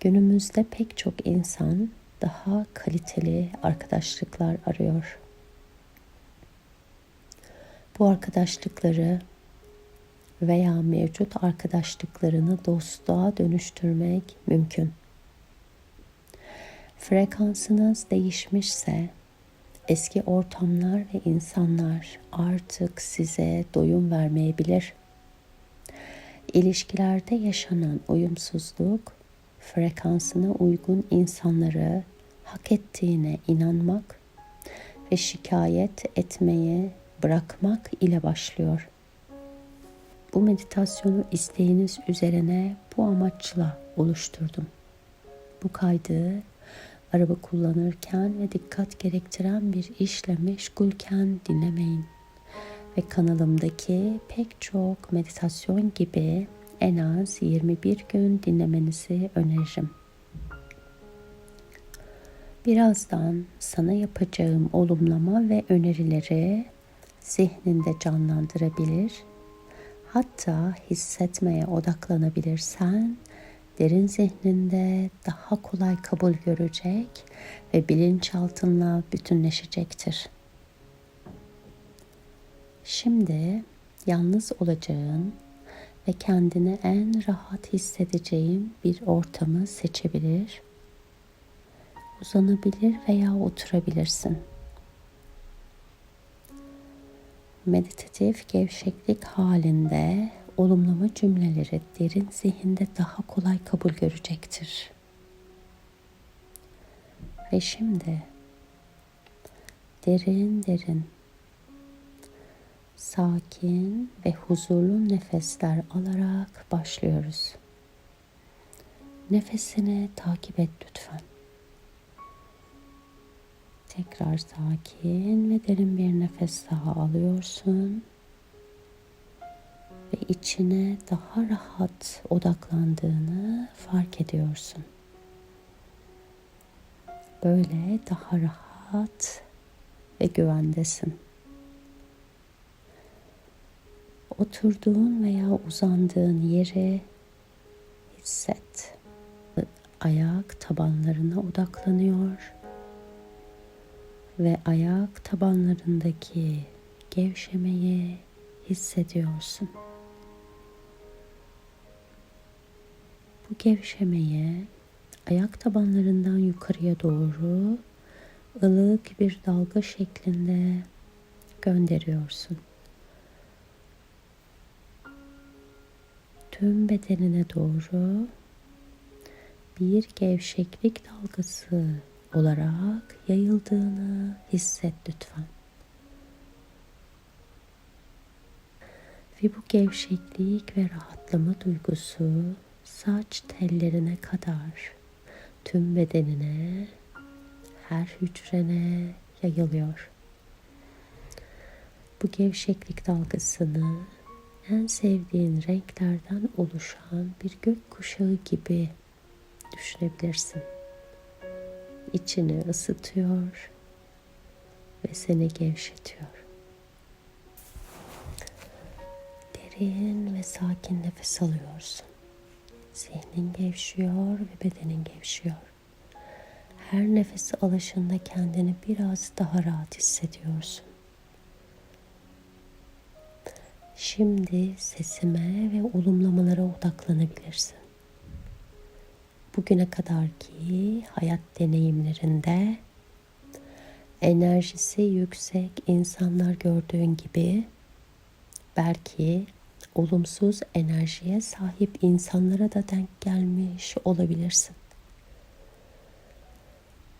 Günümüzde pek çok insan daha kaliteli arkadaşlıklar arıyor. Bu arkadaşlıkları veya mevcut arkadaşlıklarını dostluğa dönüştürmek mümkün. Frekansınız değişmişse eski ortamlar ve insanlar artık size doyum vermeyebilir. İlişkilerde yaşanan uyumsuzluk frekansına uygun insanları hak ettiğine inanmak ve şikayet etmeye bırakmak ile başlıyor. Bu meditasyonu isteğiniz üzerine bu amaçla oluşturdum. Bu kaydı araba kullanırken ve dikkat gerektiren bir işle meşgulken dinlemeyin. Ve kanalımdaki pek çok meditasyon gibi en az 21 gün dinlemenizi öneririm. Birazdan sana yapacağım olumlama ve önerileri zihninde canlandırabilir. Hatta hissetmeye odaklanabilirsen derin zihninde daha kolay kabul görecek ve bilinçaltınla bütünleşecektir. Şimdi yalnız olacağın ve kendini en rahat hissedeceğin bir ortamı seçebilir, uzanabilir veya oturabilirsin. Meditatif gevşeklik halinde olumlama cümleleri derin zihinde daha kolay kabul görecektir. Ve şimdi derin derin sakin ve huzurlu nefesler alarak başlıyoruz. Nefesini takip et lütfen. Tekrar sakin ve derin bir nefes daha alıyorsun. Ve içine daha rahat odaklandığını fark ediyorsun. Böyle daha rahat ve güvendesin. Oturduğun veya uzandığın yeri hisset. Ayak tabanlarına odaklanıyor ve ayak tabanlarındaki gevşemeyi hissediyorsun. Bu gevşemeye ayak tabanlarından yukarıya doğru ılık bir dalga şeklinde gönderiyorsun. Tüm bedenine doğru bir gevşeklik dalgası olarak yayıldığını hisset lütfen. Ve bu gevşeklik ve rahatlama duygusu saç tellerine kadar tüm bedenine, her hücrene yayılıyor. Bu gevşeklik dalgasını en sevdiğin renklerden oluşan bir gök kuşağı gibi düşünebilirsin. İçini ısıtıyor ve seni gevşetiyor. Derin ve sakin nefes alıyorsun. Zihnin gevşiyor ve bedenin gevşiyor. Her nefes alışında kendini biraz daha rahat hissediyorsun. Şimdi sesime ve olumlamalara odaklanabilirsin. Bugüne kadarki hayat deneyimlerinde enerjisi yüksek insanlar gördüğün gibi belki olumsuz enerjiye sahip insanlara da denk gelmiş olabilirsin.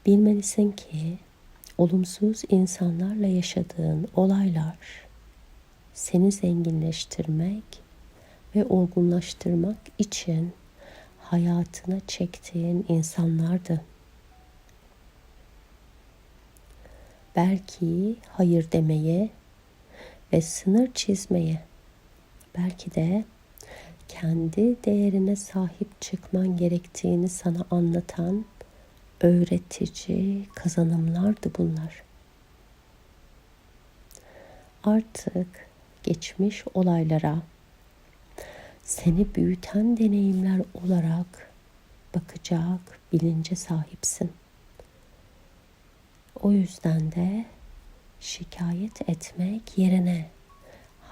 Bilmelisin ki olumsuz insanlarla yaşadığın olaylar seni zenginleştirmek ve olgunlaştırmak için hayatına çektiğin insanlardı. Belki hayır demeye ve sınır çizmeye, belki de kendi değerine sahip çıkman gerektiğini sana anlatan öğretici kazanımlardı bunlar. Artık geçmiş olaylara seni büyüten deneyimler olarak bakacak bilince sahipsin. O yüzden de şikayet etmek yerine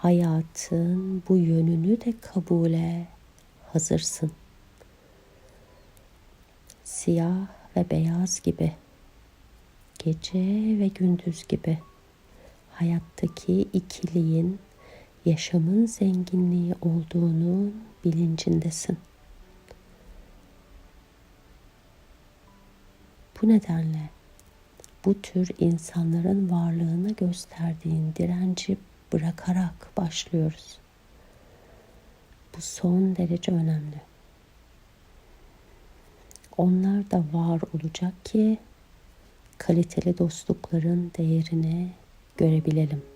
hayatın bu yönünü de kabule hazırsın. Siyah ve beyaz gibi, gece ve gündüz gibi hayattaki ikiliğin yaşamın zenginliği olduğunun bilincindesin. Bu nedenle bu tür insanların varlığına gösterdiğin direnci bırakarak başlıyoruz. Bu son derece önemli. Onlar da var olacak ki kaliteli dostlukların değerini görebilelim.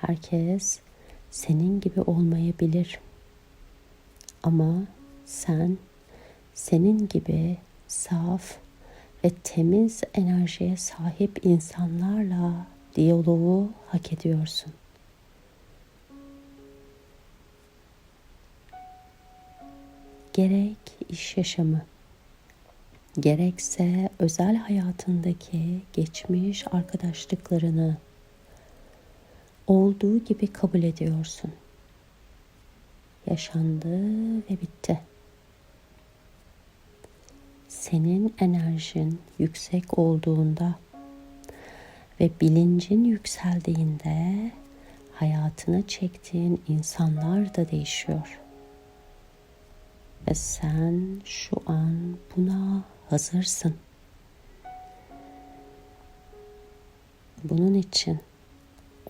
Herkes senin gibi olmayabilir. Ama sen senin gibi saf ve temiz enerjiye sahip insanlarla diyaloğu hak ediyorsun. Gerek iş yaşamı, gerekse özel hayatındaki geçmiş arkadaşlıklarını olduğu gibi kabul ediyorsun. Yaşandı ve bitti. Senin enerjin yüksek olduğunda ve bilincin yükseldiğinde hayatına çektiğin insanlar da değişiyor. Ve sen şu an buna hazırsın. Bunun için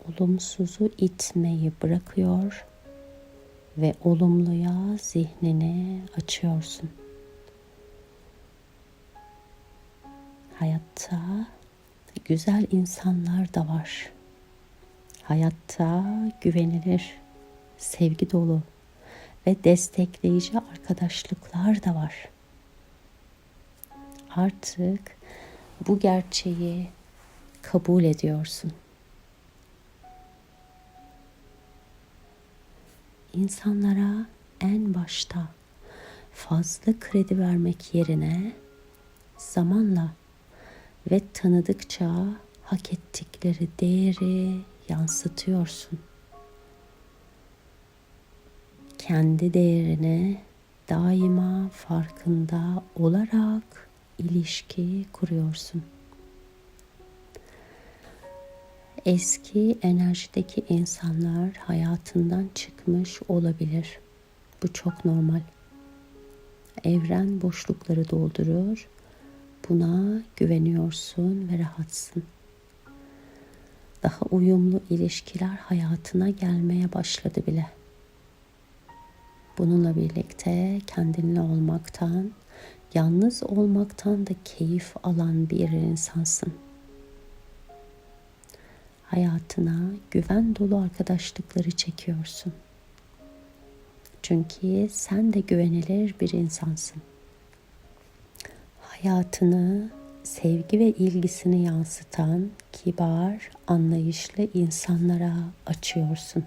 olumsuzu itmeyi bırakıyor ve olumluya zihnini açıyorsun. Hayatta güzel insanlar da var. Hayatta güvenilir, sevgi dolu ve destekleyici arkadaşlıklar da var. Artık bu gerçeği kabul ediyorsun. İnsanlara en başta fazla kredi vermek yerine zamanla ve tanıdıkça hak ettikleri değeri yansıtıyorsun. Kendi değerini daima farkında olarak ilişki kuruyorsun. Eski enerjideki insanlar hayatından çıkmış olabilir. Bu çok normal. Evren boşlukları doldurur Buna güveniyorsun ve rahatsın. Daha uyumlu ilişkiler hayatına gelmeye başladı bile. Bununla birlikte kendinle olmaktan, yalnız olmaktan da keyif alan bir insansın. Hayatına güven dolu arkadaşlıkları çekiyorsun. Çünkü sen de güvenilir bir insansın hayatını sevgi ve ilgisini yansıtan kibar, anlayışlı insanlara açıyorsun.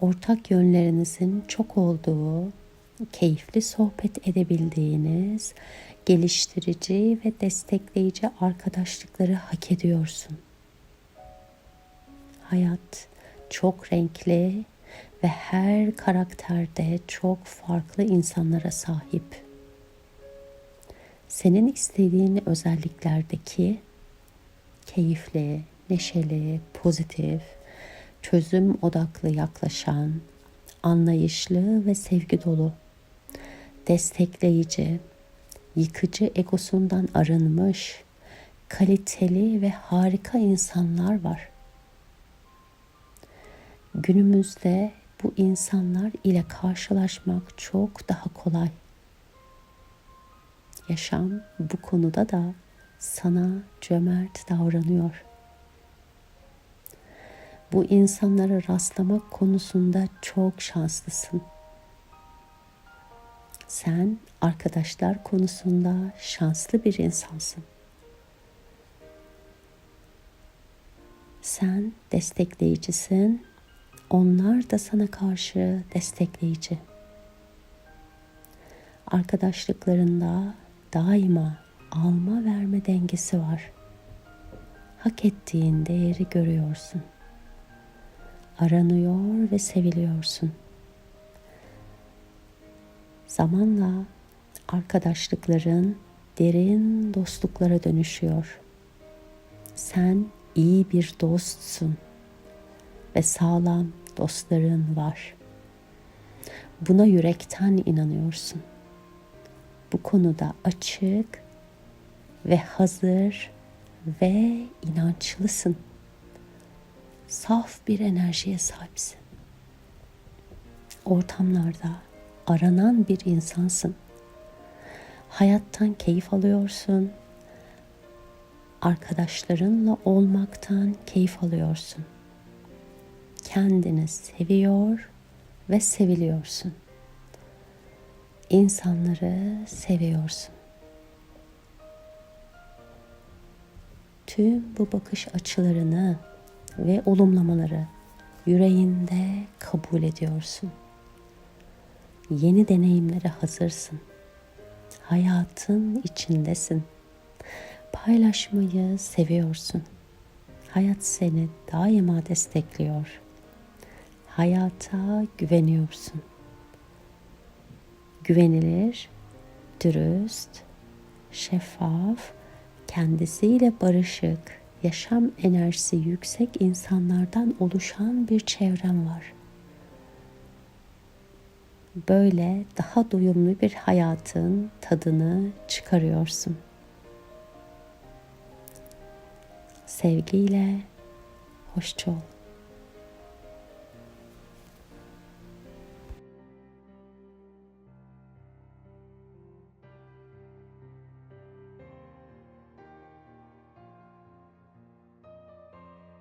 Ortak yönlerinizin çok olduğu, keyifli sohbet edebildiğiniz, geliştirici ve destekleyici arkadaşlıkları hak ediyorsun. Hayat çok renkli ve her karakterde çok farklı insanlara sahip senin istediğin özelliklerdeki keyifli, neşeli, pozitif, çözüm odaklı yaklaşan, anlayışlı ve sevgi dolu, destekleyici, yıkıcı egosundan arınmış, kaliteli ve harika insanlar var. Günümüzde bu insanlar ile karşılaşmak çok daha kolay. Yaşam bu konuda da sana cömert davranıyor. Bu insanlara rastlamak konusunda çok şanslısın. Sen arkadaşlar konusunda şanslı bir insansın. Sen destekleyicisin. Onlar da sana karşı destekleyici. Arkadaşlıklarında daima alma verme dengesi var. Hak ettiğin değeri görüyorsun. Aranıyor ve seviliyorsun. Zamanla arkadaşlıkların derin dostluklara dönüşüyor. Sen iyi bir dostsun ve sağlam dostların var. Buna yürekten inanıyorsun. Bu konuda açık ve hazır ve inançlısın. Saf bir enerjiye sahipsin. Ortamlarda aranan bir insansın. Hayattan keyif alıyorsun. Arkadaşlarınla olmaktan keyif alıyorsun. Kendini seviyor ve seviliyorsun. İnsanları seviyorsun. Tüm bu bakış açılarını ve olumlamaları yüreğinde kabul ediyorsun. Yeni deneyimlere hazırsın. Hayatın içindesin. Paylaşmayı seviyorsun. Hayat seni daima destekliyor. Hayata güveniyorsun. Güvenilir, dürüst, şeffaf, kendisiyle barışık, yaşam enerjisi yüksek insanlardan oluşan bir çevrem var. Böyle daha doyumlu bir hayatın tadını çıkarıyorsun. Sevgiyle hoşça ol.